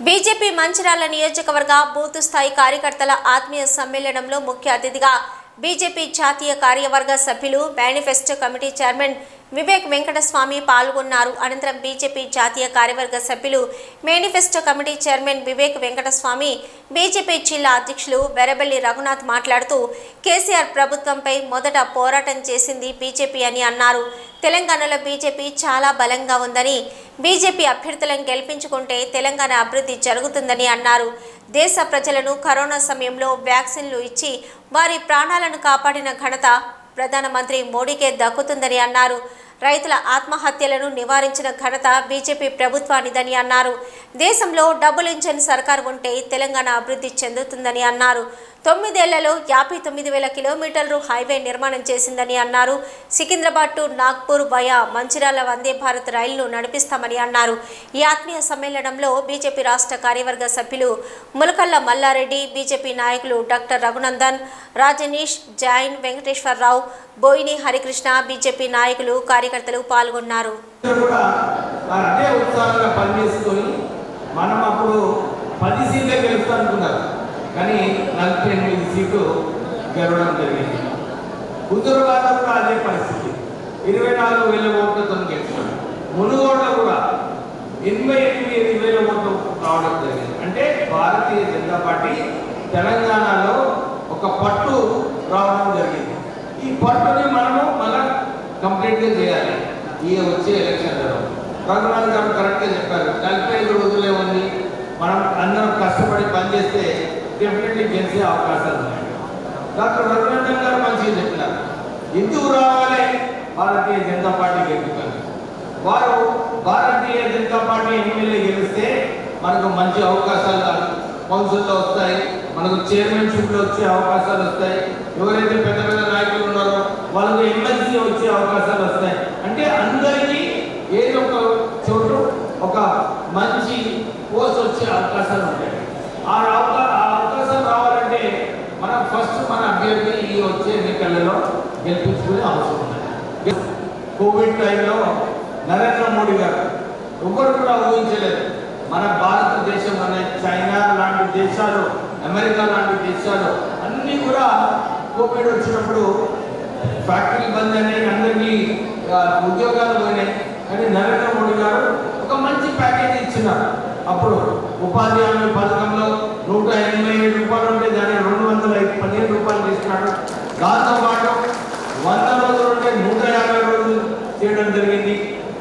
BJP Mancherial నియోజకవర్గ booth స్థాయి కార్యకర్తల ఆత్మీయ సమ్మేళనంలో ముఖ్య అతిథిగా బీజేపీ జాతీయ కార్యవర్గ సభ్యులు manifesto committee chairman Vivek Venkataswamy పాల్గొన్నారు. అనంతరం బీజేపీ జాతీయ కార్యవర్గ సభ్యులు manifesto committee chairman Vivek Venkataswamy BJP జిల్లా అధ్యక్షులు వెరబెల్లి రఘునాథ్ మాట్లాడుతూ కేసీఆర్ ప్రభుత్వంపై మొదట పోరాటం చేసింది బీజేపీ అని అన్నారు. తెలంగాణలో బీజేపీ చాలా బలంగా ఉందని బీజేపీ అభ్యర్థులను గెలిపించుకుంటే తెలంగాణ అభివృద్ధి జరుగుతుందని అన్నారు. దేశ ప్రజలను కరోనా సమయంలో వ్యాక్సిన్లు ఇచ్చి వారి ప్రాణాలను కాపాడిన ఘనత ప్రధానమంత్రి మోడీకే దక్కుతుందని అన్నారు. రైతుల ఆత్మహత్యలను నివారించిన ఘనత బీజేపీ ప్రభుత్వానిదని అన్నారు. దేశంలో డబ్బులించని సర్కారు ఉంటే తెలంగాణ అభివృద్ధి చెందుతుందని అన్నారు. తొమ్మిదేళ్ళలో యాభై తొమ్మిది వేల కిలోమీటర్లు హైవే నిర్మాణం చేసిందని అన్నారు. సికింద్రాబాద్ టు నాగ్పూర్ వయా మంచిర్యాల వందే భారత్ రైళ్ళు నడిపిస్తామని అన్నారు. ఈ ఆత్మీయ సమ్మేళనంలో బీజేపీ రాష్ట్ర కార్యవర్గ సభ్యులు ములకల్ల మల్లారెడ్డి బీజేపీ నాయకులు డాక్టర్ రఘునందన్ రాజనీష్ జైన్ వెంకటేశ్వరరావు బోయిని హరికృష్ణ బీజేపీ నాయకులు కార్యకర్తలు పాల్గొన్నారు. కూడా వారు అదే ఉత్సాహంగా పనిచేసుకొని మనం అప్పుడు పది సీట్లే గెలుస్తా అనుకున్నారు. కానీ నలభై ఎనిమిది సీట్లు గెలవడం జరిగింది. హుజురాబాద్లో కూడా అదే పరిస్థితి. ఇరవై నాలుగు వేల ఓట్లతో గెలిచాం మునుగోడలో కూడా ఎనభై ఎనిమిది వేల ఓట్లు రావడం జరిగింది. అంటే భారతీయ జనతా పార్టీ తెలంగాణలో ఒక పట్టు రావడం జరిగింది. పట్టుని మనము మళ్ళా కంప్లీట్గా చేయాలి. ఈ వచ్చే ఎలక్షన్లలో రఘునాథ్ గారు కరెక్ట్గా చెప్పారు. నలభై ఐదు రోజులే ఉంది. మనం అందరం కష్టపడి పనిచేస్తే డెఫినెట్లీ గెలిచే అవకాశాలు ఉన్నాయి. డాక్టర్ రఘునందన్ గారు మంచిగా చెప్పినారు. ఎందుకు రావాలి? భారతీయ జనతా పార్టీ గెలుపుతారు. వారు భారతీయ జనతా పార్టీ ఎమ్మెల్యే గెలిస్తే మనకు మంచి అవకాశాలు కౌన్సిల్లో వస్తాయి. మనకు చైర్మన్షిప్లో వచ్చే అవకాశాలు వస్తాయి. ఎవరైతే పెద్ద పెద్ద నాయకులు వాళ్ళకు ఎమ్మెల్సీ వచ్చే అవకాశాలు వస్తాయి. అంటే అందరికీ ఏదో ఒక చోటు ఒక మంచి పోస్ట్ వచ్చే అవకాశాలు ఉంటాయి. ఆ అవకా ఆ అవకాశం రావాలంటే మనం ఫస్ట్ మన అభ్యర్థి ఈ వచ్చే ఎన్నికలలో గెలిపించుకునే అవసరం ఉంది. కోవిడ్ టైంలో నరేంద్ర మోడీ గారు ఎవరు కూడా ఊహించలేదు. మన భారతదేశం అనే చైనా లాంటి దేశాలు అమెరికా లాంటి దేశాలు అన్నీ కూడా కోవిడ్ వచ్చినప్పుడు ఫ్యాక్టరీ బంద్ అయినాయి అందరికీ ఉద్యోగాలు పోయినాయి. కానీ నరేంద్ర మోడీ గారు ఒక మంచి ప్యాకేజ్ ఇచ్చినారు. అప్పుడు ఉపాధి హామీ పథకంలో నూట ఎనభై ఏడు రూపాయలు ఉంటే దాన్ని రెండు వందల పదిహేను రూపాయలు తీసుకున్నాడు. దాంతో పాటు వంద రోజులు ఉంటే నూట యాభై రోజులు చేయడం జరిగింది.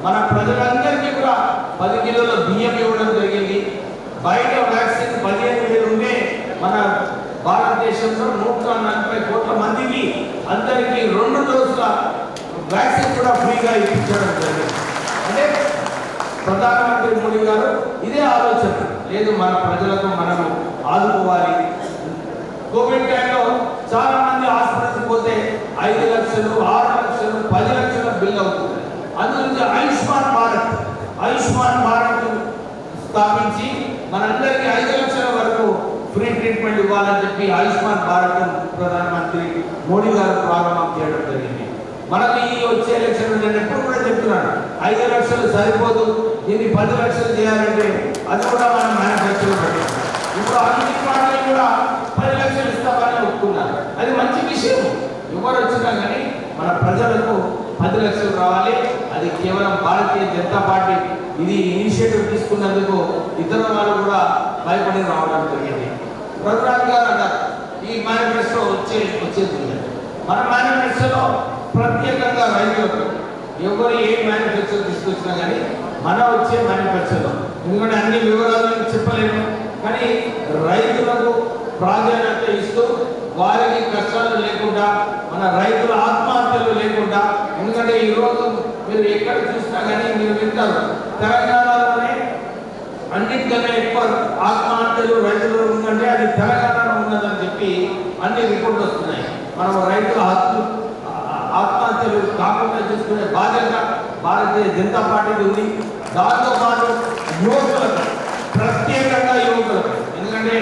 మన ప్రజలందరికీ కూడా పది కిలోల బియ్యం ఇవ్వడం జరిగింది. బయట వ్యాక్సిన్ పదిహేను వేలు ఉంటే మన భారతదేశంలో నూట నలభై కోట్ల మందికి అందరికీ రెండు డోసుల వ్యాక్సిన్ కూడా ఫ్రీగా ఇప్పించడం జరిగింది. అంటే ప్రధానమంత్రి మోడీ గారు ఇదే ఆలోచన. లేదు మన ప్రజలకు మనము ఆదుకోవాలి. కోవిడ్ టైంలో చాలా మంది హాస్పిటల్కి పోతే ఐదు లక్షలు ఆరు లక్షలు పది లక్షల బిల్ అవుతుంది. అందుగురించి ఆయుష్మాన్ భారత్. ఆయుష్మాన్ భారత్ స్థాపించి మనందరికీ ఐదు లక్షల వరకు ఫ్రీ ట్రీట్మెంట్ ఇవ్వాలని చెప్పి ఆయుష్మాన్ భారత్ ప్రధానమంత్రి మోడీ గారు ప్రారంభం చేయడం జరిగింది. మనకి ఈ వచ్చే ఎలక్షన్ నేను ఎప్పుడు కూడా చెప్తున్నాను. ఐదు లక్షలు సరిపోదు దీన్ని పది లక్షలు చేయాలంటే అది కూడా మనం మేనిఫెస్టోలో పెట్టాం ఇప్పుడు అన్ని పార్టీలు కూడా పది లక్షలు ఇస్తామని ఒప్పుకున్నారు. అది మంచి విషయం. ఎవరు వచ్చినా కానీ మన ప్రజలకు పది లక్షలు రావాలి అది కేవలం భారతీయ జనతా పార్టీ. ఇది ఇనిషియేటివ్ తీసుకున్నందుకు ఇతర వాళ్ళు కూడా భయపడి రావడం జరిగింది. రఘునాథ్ గారు అన్నారు ఈ మేనిఫెస్టో వచ్చే వచ్చేది మన మేనిఫెస్టోలో ప్రత్యేకంగా రైతులకు ఎవరు ఏ మేనిఫెస్టో తీసుకొచ్చినా కానీ మన వచ్చే మేనిఫెస్టోలో ఎందుకంటే అన్ని వివరాలు చెప్పలేము కానీ రైతులకు ప్రాధాన్యత ఇస్తూ వారికి కష్టాలు లేకుండా మన రైతుల ఆత్మహత్యలు లేకుండా ఎందుకంటే ఈరోజు మీరు ఎక్కడ చూసినా కానీ మీరు వింటారు తెలంగాణలోనే అన్నిటికన్నా ఎక్కువ ఆత్మహత్యలు రైతులు ఉందంటే అది తెలంగాణలో ఉన్నదని చెప్పి అన్ని రిపోర్ట్లు వస్తున్నాయి. మనం రైతుల హక్కు ఆత్మహత్యలు కాకుండా చూసుకునే బాధ్యత భారతీయ జనతా పార్టీకి ఉంది. దాంతో పాటు యువకులకు ప్రత్యేకంగా యువకులకు ఎందుకంటే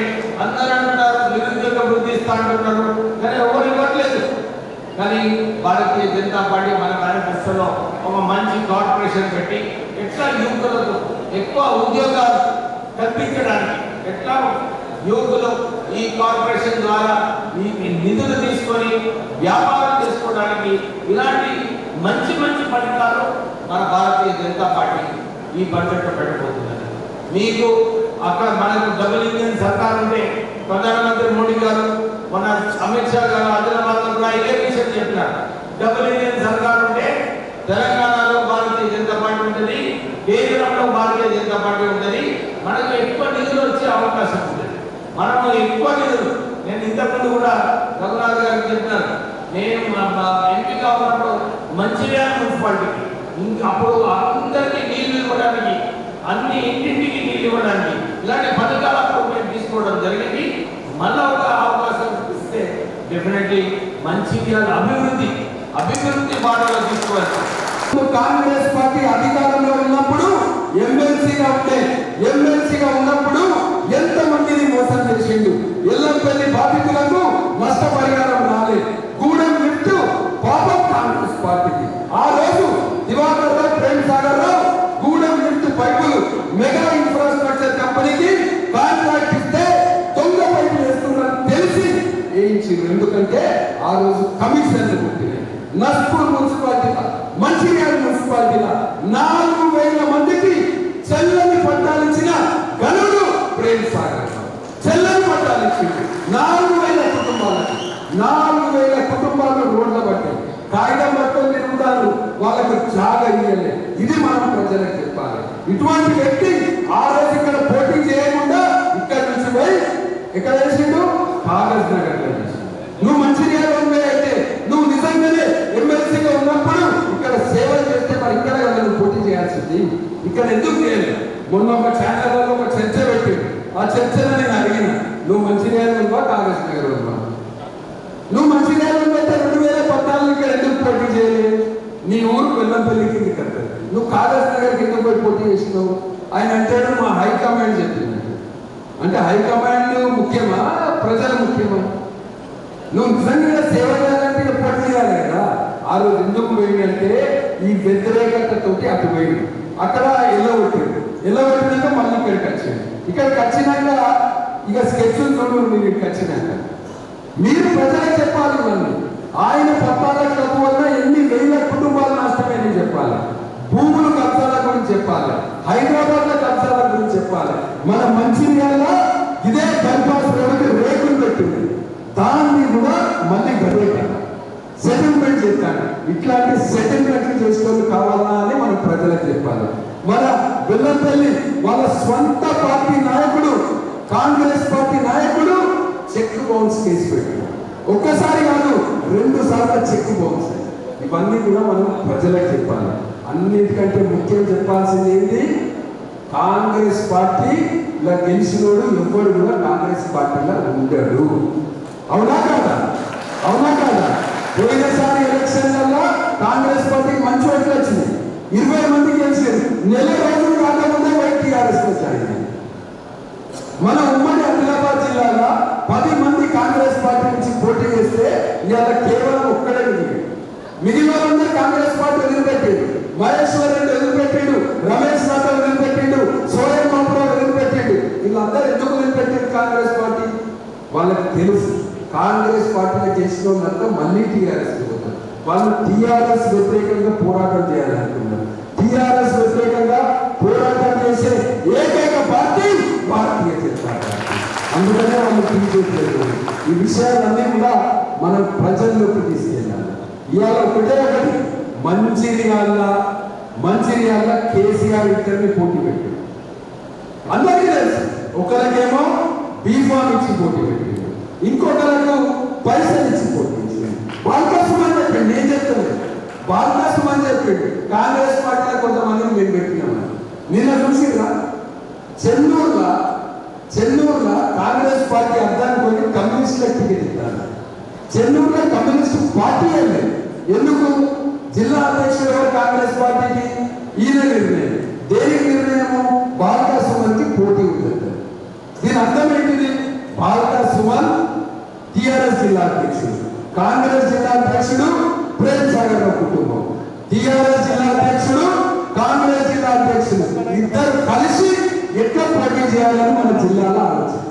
అందరూ అంటున్నారు నిరుద్యోగ వృద్ధి ఇస్తా అంటున్నారు కానీ ఎవరు ఇవ్వట్లేదు కానీ భారతీయ జనతా పార్టీ మన మేనిఫెస్టోలో ఒక మంచి కార్పొరేషన్ పెట్టి ఎట్లా యువకులకు ఎక్కువ ఉద్యోగాలు కల్పించడానికి ఎట్లా యువకులు ఈ కార్పొరేషన్ ద్వారా ఈ నిధులు తీసుకొని వ్యాపారం చేసుకోవడానికి ఇలాంటి మంచి మంచి పథకాలు మన భారతీయ జనతా పార్టీ ఈ బడ్జెట్లో పెట్టబోతున్నారు మీకు అక్కడ మనకు డబుల్ ఇంజన్ సర్కార్ ఉంటే ప్రధానమంత్రి మోడీ గారు మన అమిత్ షా గారు ఆదిలాబాద్ కూడా ఇదే విషయం చెప్పినారు. డబుల్ ఇంజన్ తెలంగాణలో భారతీయ జనతా పార్టీ ఉంటుంది కేంద్రంలో భారతీయ జనతా పార్టీ ఉంటుంది. మనకు ఎక్కువ నిధులు వచ్చే అవకాశం ఉంటుంది. మనము ఎక్కువ నిధులు నేను ఇంతకుముందు కూడా రఘునాథ్ గారికి చెప్పినాను. నేను మా- మా ఉన్నప్పుడు మంచిర్యాల మున్సిపాలిటీకి ఇంకా అప్పుడు అందరికీ నీళ్ళు ఇవ్వడానికి అన్ని ఇంటింటికి నీళ్ళు ఇవ్వడానికి ఇలాంటి పథకాల మేము తీసుకోవడం జరిగింది. మళ్ళా ఒక అవకాశం ఇస్తే డెఫినెట్లీ మంచిర్యాల అభివృద్ధి అభివృద్ధి బాటలో తీసుకోవాలి. కాంగ్రెస్ పార్టీ అధికారంలో ఉన్నప్పుడు ఎమ్మెల్సీగా ఉంటే ఎమ్మెల్సీగా ఉన్నప్పుడు ఎంత మందిని మోసం చేసిండు? ఎల్లంపల్లి బాధితులకు నష్టపరిహారం రాలేదు గూడెం విట్టు పాపం కాంగ్రెస్ పార్టీకి. ఆ రోజు దివాకర్ రావు ప్రేమ్ సాగర్ రావు గూడెం లిఫ్ట్ పైపులు మెగా ఇన్ఫ్రాస్ట్రక్చర్ కంపెనీకి కాంట్రాక్ట్ ఇస్తే దొంగ పైపులు వేస్తున్నారని తెలిసి వేయించింది ఎందుకంటే ఆ రోజు కమిషన్లు పుట్టినాయి నస్పూర్ మున్సిపాలిటీ మంచిర్యాల మున్సిపాలిటీలో నాలుగు వేల మందికి చెల్లని పట్టాలిచ్చిన గనుడు ప్రేమ్ సాగర్. చెల్లని పట్టాలు నాలుగు వేల కుటుంబాలకి. నాలుగు వేల కుటుంబాలు రోడ్ల పట్టాయి కాగితం పట్టుకొని తిరుగుతారు. వాళ్ళకు జాగా ఇయ్యలే. ఇది మనం ప్రజలకు చెప్పాలి. ఇటువంటి వ్యక్తి చేయాల్సింది ఇక్కడ ఎందుకు చేయలేదు? మొన్న ఒక ఛానల్లో ఒక చర్చ పెట్టి ఆ చర్చలో నేను అడిగిన నువ్వు మంచిర్యాల ఉందా కాంగ్రెస్ నగర్ ఉందా నువ్వు మంచిర్యాల అయితే రెండు వేల పద్నాలుగు ఇక్కడ ఎందుకు పోటీ చేయలేదు నీ ఊరు వెల్లంపల్లి కింద కట్టదు నువ్వు కాంగ్రెస్ నగర్కి ఎందుకు పోయి పోటీ చేసినావు. ఆయన అంటాడు మా హైకమాండ్ చెప్పింది. అంటే హైకమాండ్ ముఖ్యమా? ప్రజలు ముఖ్యమా? నువ్వు నిజంగా సేవ చేయాలంటే ఇక చేయాలి కదా. ఆ రోజు ఎందుకు పోయిందంటే ఈ వ్యతిరేకతతోటి అటు పోయింది అక్కడ ఎలా ఉంటుంది ఎలా ఉంటుందంటే మళ్ళీ ఇక్కడికి వచ్చింది ఇక్కడికి వచ్చినాక ఇక స్కెచ్ చూడు మీరు ఇక్కడికి వచ్చినాక. మీరు ప్రజలకు చెప్పాలి ఇవన్నీ. ఆయన పట్టాల క్లబ్ వల్ల ఎన్ని వేల కుటుంబాలు నష్టమైనవి చెప్పాలి? భూములు కబ్జాల గురించి చెప్పాలి? హైదరాబాద్లో కబ్జాల గురించి చెప్పాలి? మన మంచిర్యాల ఇదే బైపాస్ రోడ్డు రేకులు పెట్టింది. దాన్ని కూడా మళ్ళీ గడేటాను సెటిల్మెంట్ చెప్పాను ఇట్లాంటి సెటిల్మెంట్లు చేసుకొని కావాలా అని మనం ప్రజలకు చెప్పాలి మన బిల్లపల్లి వాళ్ళ స్వంత పార్టీ నాయకుడు కాంగ్రెస్ పార్టీ నాయకుడు చెక్ బౌన్స్ కేసు పెట్టాడు. ఒక్కసారి కాదు రెండు సార్లు చెక్ బౌన్స్. ఇవన్నీ కూడా మనం ప్రజలకు చెప్పాలి. అన్నిటికంటే ముఖ్యం చెప్పాల్సింది ఏంటి? కాంగ్రెస్ పార్టీ ఇలా గెలిచినోడు ఎవ్వడు కూడా కాంగ్రెస్ పార్టీలో ఉండడు. అవునా కాదా? అవునా కాదా? పోయినసారి ఎలక్షన్లలో కాంగ్రెస్ పార్టీకి మంచి ఓట్లు వచ్చింది. ఇరవై మంది గెలిచారు నెల రోజులు కాకముందే వైట్ టీఆర్ఎస్ వచ్చాయి మన ఉమ్మడి ఆదిలాబాద్ జిల్లాలో పది మంది కాంగ్రెస్ పార్టీ నుంచి పోటీ చేస్తే ఇవాళ కేవలం ఒక్కడే మిగిలి మిగిలిన వాళ్ళందరూ కాంగ్రెస్ పార్టీ వదిలిపెట్టాడు. మహేశ్వర్ రెడ్డి వదిలిపెట్టిండు. రమేష్ నాథ వదిలిపెట్టిండు. సోయం బాబురావు వదిలిపెట్టిండు. వీళ్ళందరూ ఎందుకు వదిలిపెట్టిండు కాంగ్రెస్ పార్టీ? వాళ్ళకి తెలుసు. కాంగ్రెస్ పార్టీలో చేసిన వాళ్ళంతా మళ్ళీ టీఆర్ఎస్ పోతారు. వాళ్ళు టీఆర్ఎస్ వ్యతిరేకంగా పోరాటం చేయాలనుకున్నారు టీఆర్ఎస్ వ్యతిరేకంగా పోరాటం చేసే ఏకైక పార్టీ భారతీయ జనతా పార్టీ. అందుకనే వాళ్ళు తీసేయలేదు ఈ విషయాలన్నీ కూడా మనం ప్రజల్లోకి తీసుకెళ్ళాలి. ఇవాళ ఒకటే ఒకటి మంచిర్యాల మంచిర్యాల కేసీఆర్ ఇద్దరిని పోటీ పెట్టారు. అందరికీ తెలుసు ఒకరికేమో బీఫామ్ ఇచ్చి పోటీ పెట్టారు. ఇంకొకరు పైసలు ఇచ్చి పోటీ చేసిండు బాల్కాసం అని చెప్పండి నేను చెప్తాను. బాల్కాసం అని చెప్పిండు. కాంగ్రెస్ పార్టీలో కొంతమందిని మేము పెట్టినాము నిన్న చూసిరా చెన్నూరులో చెన్నూరులో కాంగ్రెస్ పార్టీ అర్థానికి పోయి కమ్యూనిస్టులకు టికెట్ ఇస్తారు చెన్నూరులో కమ్యూనిస్ట్ పార్టీ లేదు. ఎందుకు? జిల్లా అధ్యక్షుడు ఎవరు? కాంగ్రెస్ పార్టీకి ఈయన నిర్ణయం. దేనికి నిర్ణయము? బాలకా సుమన్కి పోటీ ఉంటుంది. దీని అర్థం ఏంటి? బాలకా సుమన్ టిఆర్ఎస్ జిల్లా అధ్యక్షుడు. కాంగ్రెస్ జిల్లా అధ్యక్షుడు ప్రేమ్ సాగర్ కుటుంబం. టిఆర్ఎస్ జిల్లా అధ్యక్షుడు కాంగ్రెస్ జిల్లా అధ్యక్షుడు ఇద్దరు కలిసి ఎట్లా పోటీ చేయాలని మన జిల్లాలో ఆలోచన.